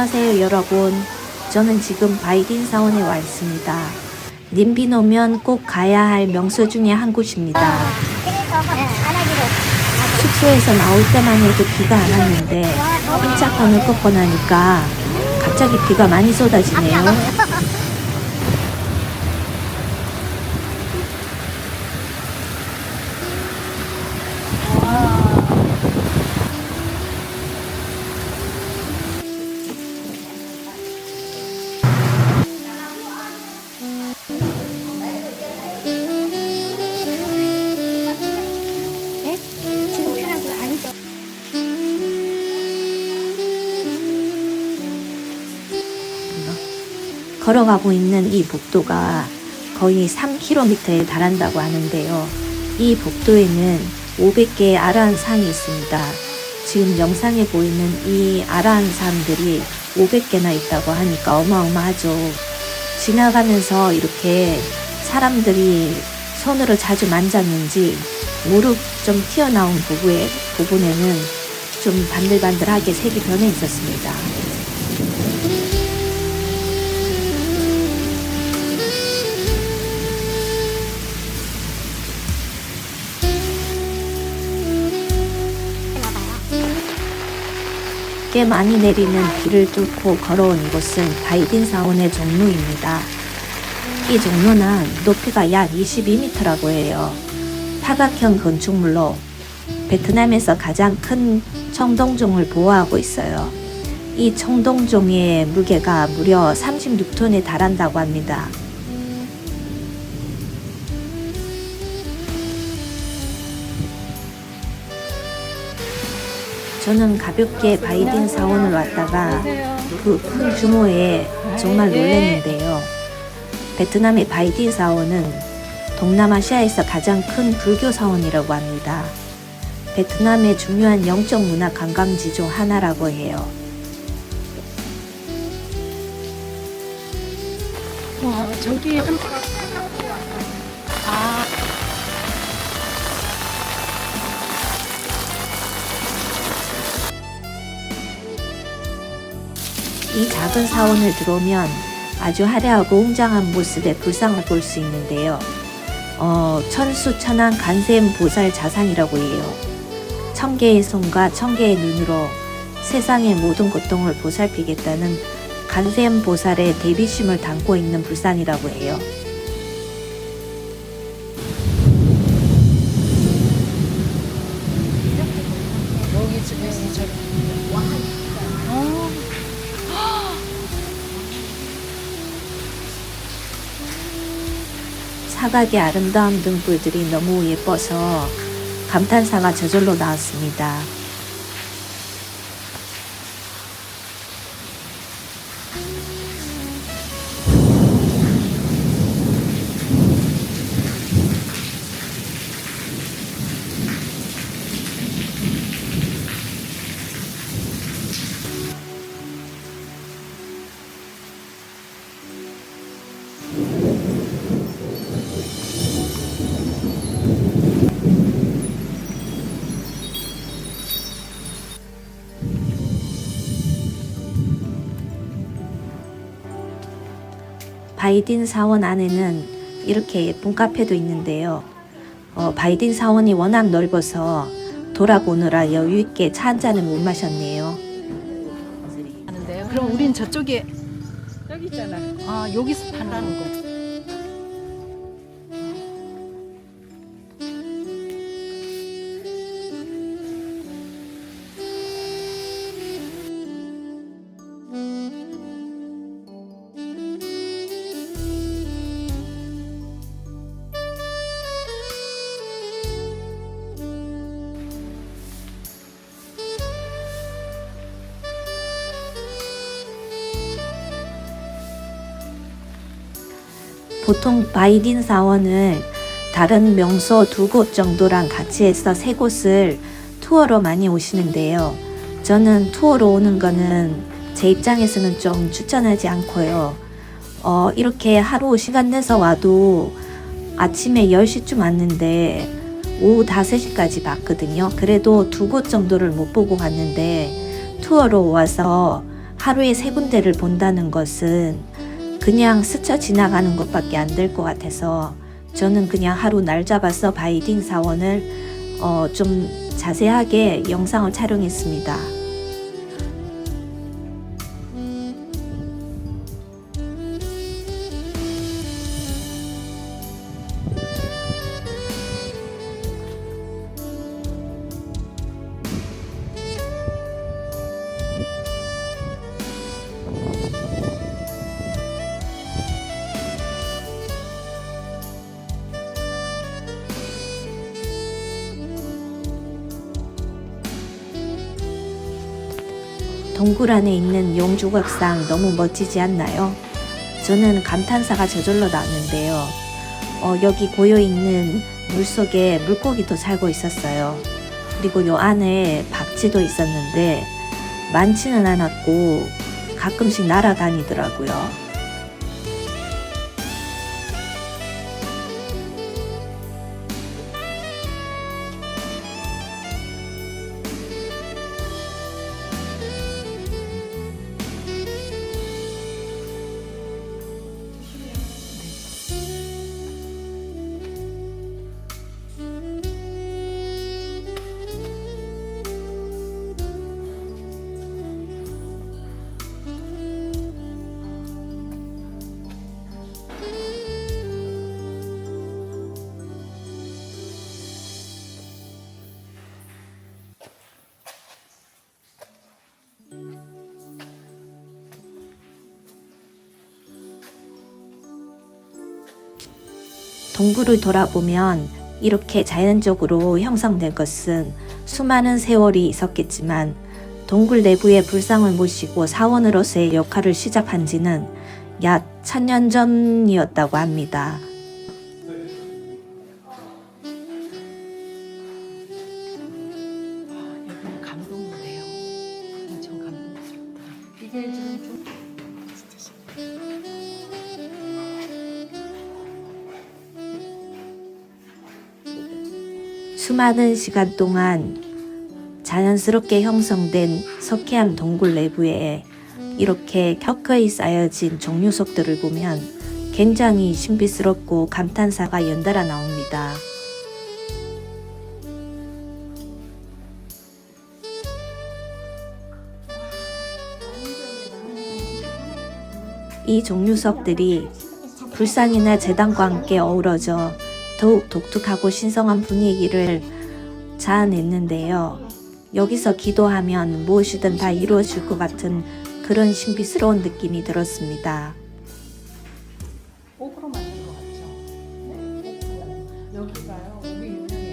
안녕하세요 여러분. 저는 지금 바이딘 사원에 와 있습니다. 님비 오면 꼭 가야 할 명소 중에 한 곳입니다. 숙소에서 나올 때만 해도 비가 안 왔는데 깜짝하늘 꺾고 나니까 갑자기 비가 많이 쏟아지네요. 걸어가고 있는 이 복도가 거의 3km에 달한다고 하는데요. 이 복도에는 500개의 아라한 산이 있습니다. 지금 영상에 보이는 이 아라한 산들이 500개나 있다고 하니까 어마어마하죠. 지나가면서 이렇게 사람들이 손으로 자주 만졌는지 무릎 좀 튀어나온 부분에, 부분에는 좀 반들반들하게 색이 변해 있었습니다. 꽤 많이 내리는 비를 뚫고 걸어온 이곳은 바이딘 사원의 종로입니다. 이 종로는 높이가 약 22m라고 해요. 사각형 건축물로 베트남에서 가장 큰 청동종을 보호하고 있어요. 이 청동종의 무게가 무려 36톤에 달한다고 합니다. 저는 가볍게 바이든 사원을 왔다가 그 큰 규모에 정말 놀랐는데요. 베트남의 바이든 사원은 동남아시아에서 가장 큰 불교 사원이라고 합니다. 베트남의 중요한 영적 문화 관광지 중 하나라고 해요. 와 저기 한 아, 이 작은 사원을 들어오면 아주 화려하고 웅장한 모습의 불상을 볼 수 있는데요. 어, 천수천왕 간세음 보살 자상이라고 해요. 천 개의 손과 천 개의 눈으로 세상의 모든 고통을 보살피겠다는 간세음 보살의 대비심을 담고 있는 불상이라고 해요. 사각의 아름다운 등불들이 너무 예뻐서 감탄사가 저절로 나왔습니다. 바이딘 사원 안에는 이렇게 예쁜 카페도 있는데요. 어, 바이딘 사원이 워낙 넓어서 돌아보느라 여유 있게 차 한 잔을 못 마셨네요. 그럼 우린 저쪽에 여기 있잖아. 아 여기서 판다는 거. 보통 바이딘 사원을 다른 명소 두 곳 정도랑 같이 해서 세 곳을 투어로 많이 오시는데요. 저는 투어로 오는 거는 제 입장에서는 좀 추천하지 않고요. 어, 이렇게 하루 시간 내서 와도 아침에 10시쯤 왔는데 오후 5, 3시까지 봤거든요. 그래도 두 곳 정도를 못 보고 갔는데 투어로 와서 하루에 세 군데를 본다는 것은 그냥 스쳐 지나가는 것밖에 안 될 것 같아서 저는 그냥 하루 날 잡아서 바이딩 사원을 어, 좀 자세하게 영상을 촬영했습니다. 동굴 안에 있는 용조각상 너무 멋지지 않나요? 저는 감탄사가 저절로 나왔는데요. 어, 여기 고여 있는 물 속에 물고기도 살고 있었어요. 그리고 요 안에 박쥐도 있었는데 많지는 않았고 가끔씩 날아다니더라고요. 동굴을 돌아보면 이렇게 자연적으로 형성된 것은 수많은 세월이 있었겠지만 동굴 내부의 불상을 모시고 사원으로서의 역할을 시작한 지는 약 천년 전이었다고 합니다. 수많은 시간 동안 자연스럽게 형성된 석회암 동굴 내부에 이렇게 켜켜이 쌓여진 종류석들을 보면 굉장히 신비스럽고 감탄사가 연달아 나옵니다. 이 종류석들이 불상이나 재단과 함께 어우러져 더욱 독특하고 신성한 분위기를 자아냈는데요. 여기서 기도하면 무엇이든 다 이루어질 것 같은 그런 신비스러운 느낌이 들었습니다. 옥으로 만든 것 같죠? 네, 옥으로. 여기가요. 여기 유명해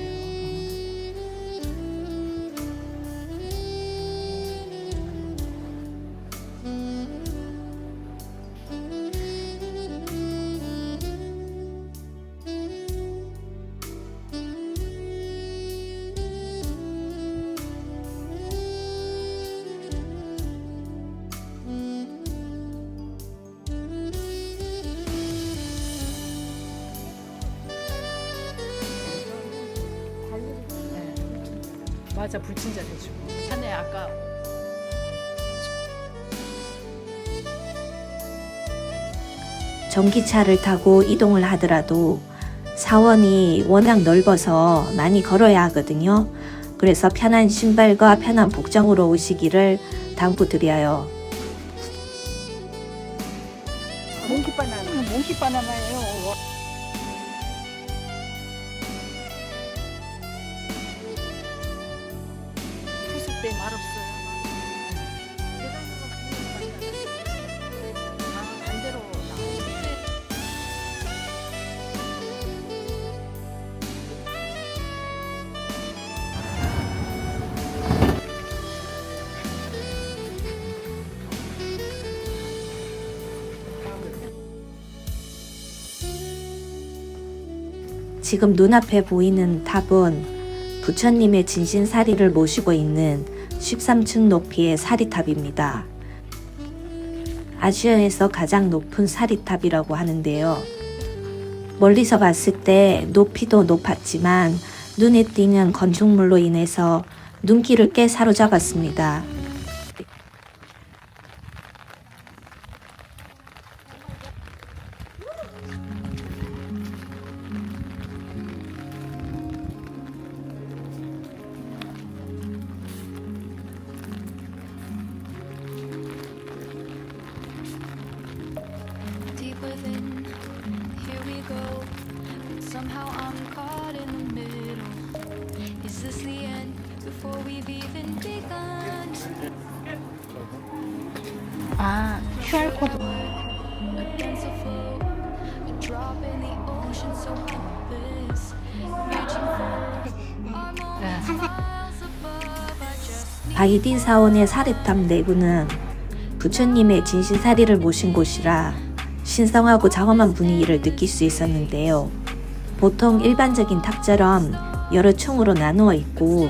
맞아 불친절 해주고 산에 아까 전기차를 타고 이동을 하더라도 사원이 워낙 넓어서 많이 걸어야 하거든요. 그래서 편한 신발과 편한 복장으로 오시기를 당부드려요. 몽키 바나나. 몽키 바나나예요. 지금 눈앞에 보이는 탑은 부처님의 진신사리를 모시고 있는 13층 높이의 사리탑입니다. 아시아에서 가장 높은 사리탑이라고 하는데요. 멀리서 봤을 때 높이도 높았지만 눈에 띄는 건축물로 인해서 눈길을 꽤 사로잡았습니다. Just need 바이딘 사원의 사례탑 내부는 부처님의 진신사리를 모신 곳이라 신성하고 장엄한 분위기를 느낄 수 있었는데요. 보통 일반적인 탑처럼 여러 층으로 나누어 있고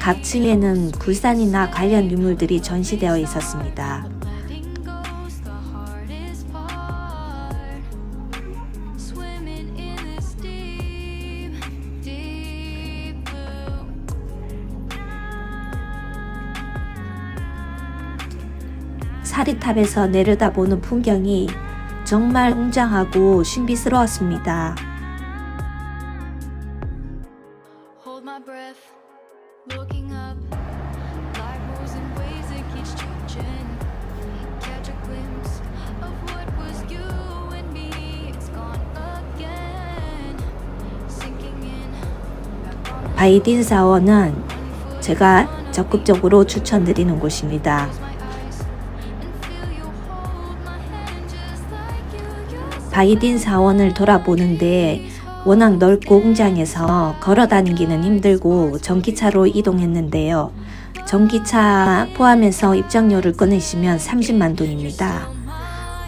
각 층에는 굴산이나 관련 유물들이 전시되어 있었습니다. 사리탑에서 내려다보는 풍경이 정말 웅장하고 신비스러웠습니다. 바이딘 사원은 제가 적극적으로 추천드리는 곳입니다. 바이딘 사원을 돌아보는데 워낙 넓고 공장에서 걸어 다니기는 힘들고 전기차로 이동했는데요. 전기차 포함해서 입장료를 꺼내시면 30만 돈입니다.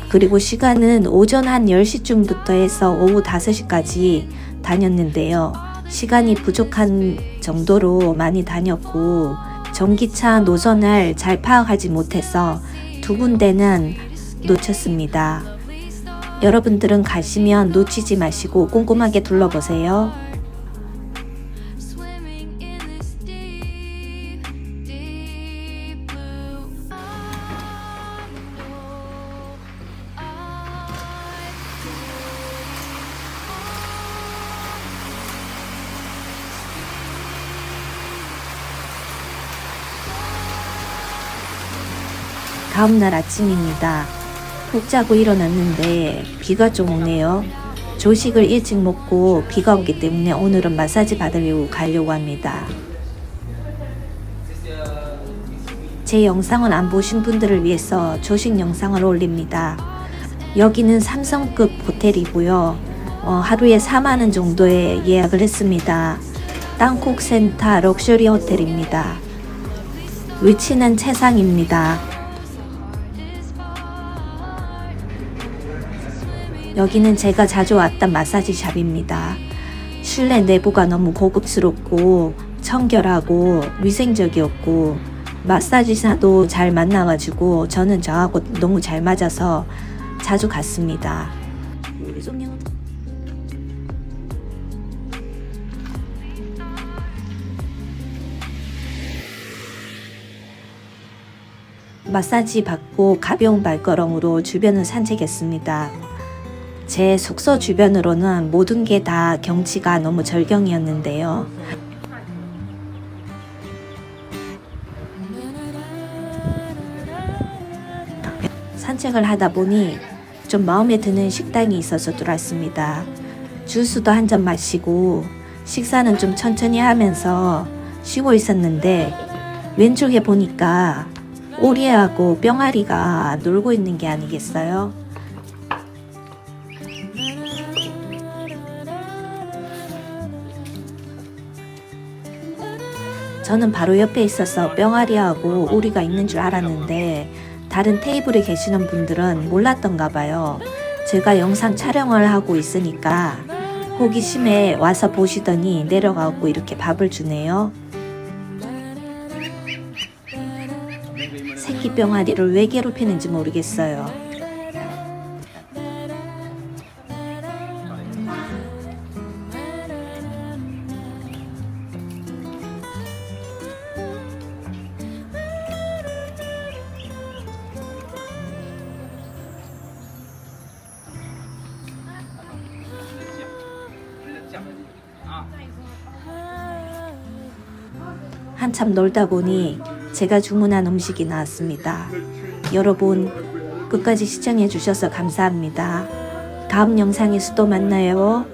그리고 시간은 오전 한 10시쯤부터 해서 오후 5시까지 다녔는데요. 시간이 부족한 정도로 많이 다녔고 전기차 노선을 잘 파악하지 못해서 두 군데는 놓쳤습니다. 여러분들은 가시면 놓치지 마시고 꼼꼼하게 둘러보세요. 다음날 아침입니다. 푹 자고 일어났는데 비가 좀 오네요. 조식을 일찍 먹고 비가 오기 때문에 오늘은 마사지 받으려고 가려고 합니다. 제 영상을 안 보신 분들을 위해서 조식 영상을 올립니다. 여기는 삼성급 호텔이고요. 어, 하루에 4만원 정도에 예약을 했습니다. 땅콕 센터 럭셔리 호텔입니다. 위치는 채상입니다. 여기는 제가 자주 왔던 마사지 샵입니다. 실내 내부가 너무 고급스럽고 청결하고 위생적이었고 마사지사도 잘 만나가지고 저는 저하고 너무 잘 맞아서 자주 갔습니다. 마사지 받고 가벼운 발걸음으로 주변을 산책했습니다. 제 숙소 주변으로는 모든 게 다 경치가 너무 절경이었는데요. 산책을 하다 보니 좀 마음에 드는 식당이 있어서 들어왔습니다. 주스도 한 잔 마시고 식사는 좀 천천히 하면서 쉬고 있었는데 왼쪽에 보니까 오리하고 뿅아리가 놀고 있는 게 아니겠어요? 저는 바로 옆에 있어서 뿅아리하고 오리가 있는 줄 알았는데 다른 테이블에 계시는 분들은 몰랐던가 봐요. 제가 영상 촬영을 하고 있으니까 호기심에 와서 보시더니 내려가고 이렇게 밥을 주네요. 새끼 뿅아리를 왜 괴롭히는지 모르겠어요. 한참 놀다 보니 제가 주문한 음식이 나왔습니다. 여러분, 끝까지 시청해 주셔서 감사합니다. 다음 영상에서 또 만나요.